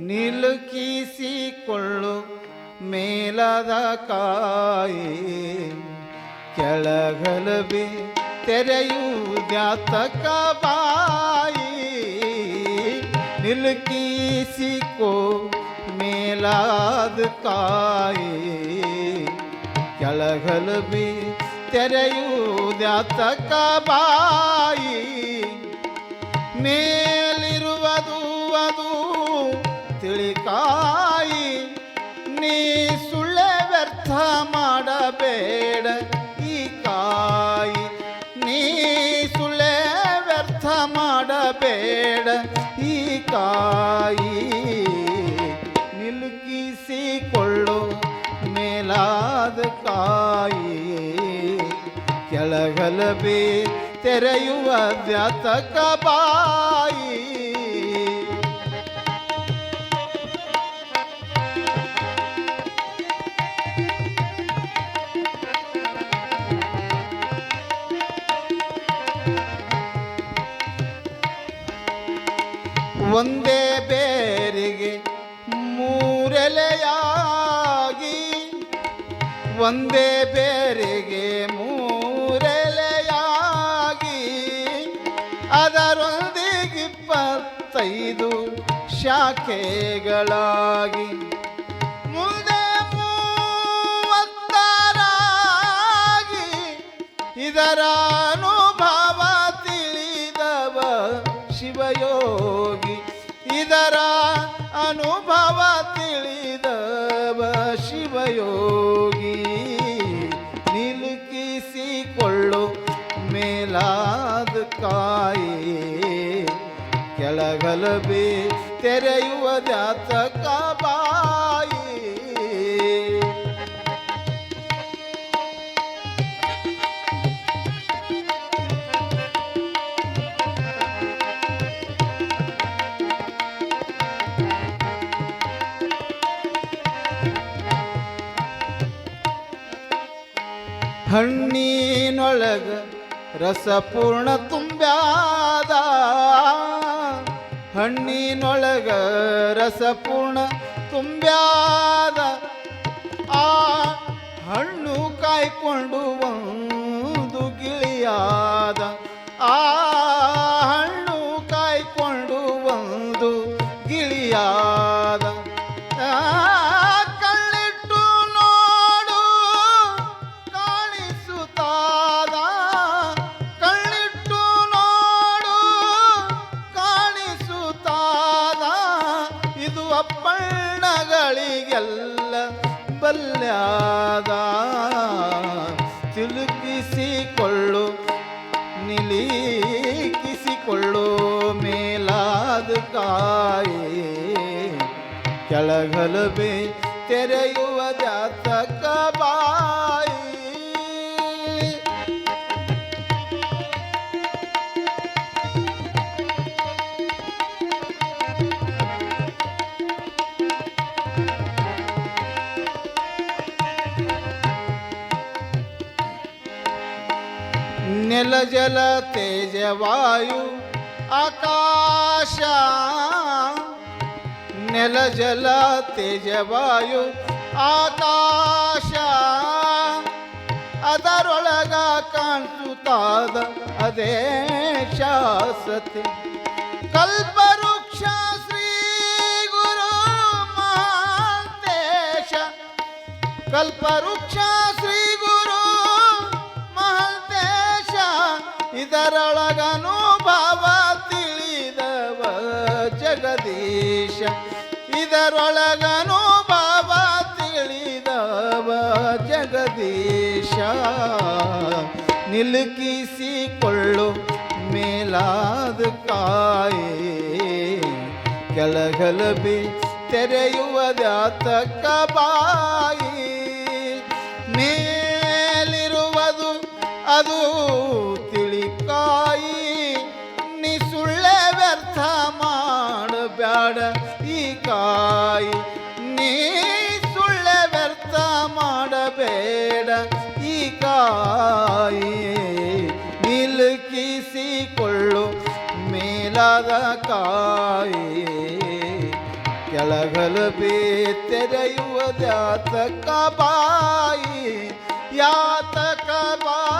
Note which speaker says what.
Speaker 1: ನಿಲುಕಿಸಿಕೊಳ್ಳು ಮೇಲದ ಕಾಯಿ ಕೆಳಗಲಬಿ ತೆರೆಯುವುದ್ಯಾತಕ ಬಾಯಿ. ನಿಲುಕಿಸಿಕೋ ಮೇಲಾದ ಕಾಯಿ ಕೆಳಗಲಬಿ ತೆರೆಯುವುದ್ಯಾತಕ ಬಾಯಿ. ಮೇಲಿರುವುದು ಅದು ತಿಳಿಕಾಯಿ, ನೀ ಸುಳ್ಳೆ ವ್ಯರ್ಥ ಮಾಡಬೇಡ ಈ ಕಾಯಿ. ನೀ ಸುಳ್ಳೆ ವ್ಯರ್ಥ ಮಾಡಬೇಡ ಈ ಕಾಯಿ. ನಿಲುಕಿಸಿಕೊಳ್ಳು ಮೇಲಾದ ಕಾಯಿ. ಕೆಳಗಲಬಿ ತೆರೆಯುವ ದ್ಯಾತಕ ಬಾಯಿ. ಒಂದೇ ಬೇರಿಗೆ ಮೂರೆಲೆಯಾಗಿ. ಒಂದೇ ಬೇರಿಗೆ ಮೂರೆಲೆಯಾಗಿ. ಅದರೊಂದಿಗೆ ಇಪ್ಪತ್ತೈದು ಶಾಖೆಗಳಾಗಿ. ಮುಂದೆ ಮೂವತ್ತರಾಗಿ. ಇದರ ಅನುಭವ ತಿಳಿದವ ಶಿವಯೋಗಿ. ಇದರ ಅನುಭವ ತಿಳಿದವ ಶಿವಯೋಗಿ ನಿಲುಕಿಸಿಕೊಳ್ಳು ಮೇಲಾದ ಕಾಯಿ. ಕೆಳಗಲಬಿ ತೆರೆಯುವ ಜಾತಕ ಹಣ್ಣಿನೊಳಗ ರಸಪೂರ್ಣ ತುಂಬ್ಯಾದ. ಹಣ್ಣಿನೊಳಗ ರಸಪೂರ್ಣ ತುಂಬ್ಯಾದ. ಆ ಹಣ್ಣು ಕಾಯ್ಕೊಂಡು ಅಪ್ಪಣ್ಣಗಳಿಗೆಲ್ಲ ಬಲ್ಯಾದ ತಿಳುಕಿಸಿಕೊಳ್ಳು ನಿಲೀಕಿಸಿಕೊಳ್ಳು ಮೇಲಾದ ಕಾಯಿ. ಕೆಳಗಲಬೆ ತೆರೆಯುವ ಜಾತಕ ಬಾಯಿ ನೆಲ ಜಲ ತೇಜ ವಾಯು ಆಕಾಶ ನೆಲ ಜಲ ತೇಜ ವಾಯು ಆಕಾಶ ಅದರೊಳಗ ಕಾಣಿಸುತ್ತಾದ ಅದೇ ಶಾಸತೆ ಕಲ್ಪವೃಕ್ಷ ಶ್ರೀ ಗುರು ಮಹಾಂತೇಶ ಕಲ್ಪವೃಕ್ಷ ಇದರೊಳಗನು ಭಾವ ತಿಳಿದವ ಜಗದೀಶ. ಇದರೊಳಗನು ಭಾವ ತಿಳಿದವ ಜಗದೀಶ. ನಿಲುಕಿಸಿಕೊಳ್ಳು ಮೇಲಾದ ಕಾಯಿ. ಕೆಳಗಲಬಿ ತೆರೆಯುವ ಜಾತಕ ಬೇಡ ಈ ಕಾಯಿ. ನೀ ಸುಳ್ಳ ವ್ಯರ್ಥ ಮಾಡಬೇಡ ಈ ಕಾಯಿ. ನಿಲುಕಿಸಿಕೊಳ್ಳು ಮೇಲಾದ ಕಾಯಿ. ಕೆಳಗಲು ಬೇ ತೆರೆಯುವ ಜಾತಕ ಬಾಯಿ. ಯಾತಕ ಬಾಯಿ